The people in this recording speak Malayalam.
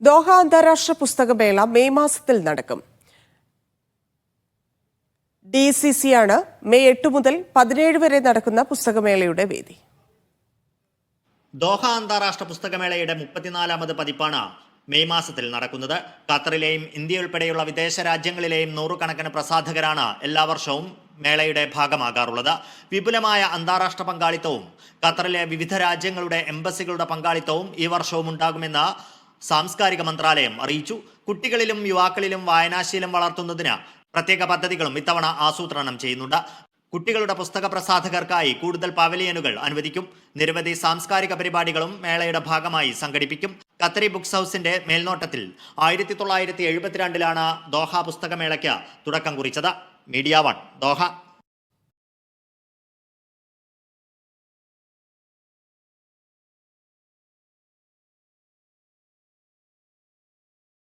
ദോഹ അന്താരാഷ്ട്ര പുസ്തകമേള മെയ് മാസത്തിൽ നടക്കും. ഡി സി സി ആണ് മെയ് എട്ട് മുതൽ പതിനേഴ് വരെ നടക്കുന്ന പുസ്തകമേളയുടെ വേദി. ദോഹ അന്താരാഷ്ട്ര പുസ്തകമേളയുടെ മുപ്പത്തിനാലാമത് പതിപ്പാണ് മെയ് മാസത്തിൽ നടക്കുന്നത്. ഖത്തറിലെയും ഇന്ത്യ ഉൾപ്പെടെയുള്ള വിദേശ രാജ്യങ്ങളിലെയും നൂറുകണക്കിന് പ്രസാധകരാണ് എല്ലാ വർഷവും മേളയുടെ ഭാഗമാകാറുള്ളത്. വിപുലമായ അന്താരാഷ്ട്ര പങ്കാളിത്തവും ഖത്തറിലെ വിവിധ രാജ്യങ്ങളുടെ എംബസികളുടെ പങ്കാളിത്തവും ഈ വർഷവും ഉണ്ടാകുമെന്ന് സാംസ്കാരിക മന്ത്രാലയം അറിയിച്ചു. കുട്ടികളിലും യുവാക്കളിലും വായനാശീലം വളർത്തുന്നതിന് പ്രത്യേക പദ്ധതികളും ഇത്തവണ ആസൂത്രണം ചെയ്യുന്നുണ്ട്. കുട്ടികളുടെ പുസ്തക പ്രസാധകർക്കായി കൂടുതൽ പവലിയനുകൾ അനുവദിക്കും. നിരവധി സാംസ്കാരിക പരിപാടികളും മേളയുടെ ഭാഗമായി സംഘടിപ്പിക്കും. ഖത്തറി ബുക്സ് ഹൗസിന്റെ മേൽനോട്ടത്തിൽ ആയിരത്തി തൊള്ളായിരത്തി എഴുപത്തിരണ്ടിലാണ് ദോഹ പുസ്തകമേളയ്ക്ക് തുടക്കം കുറിച്ചത്. Media One Doha.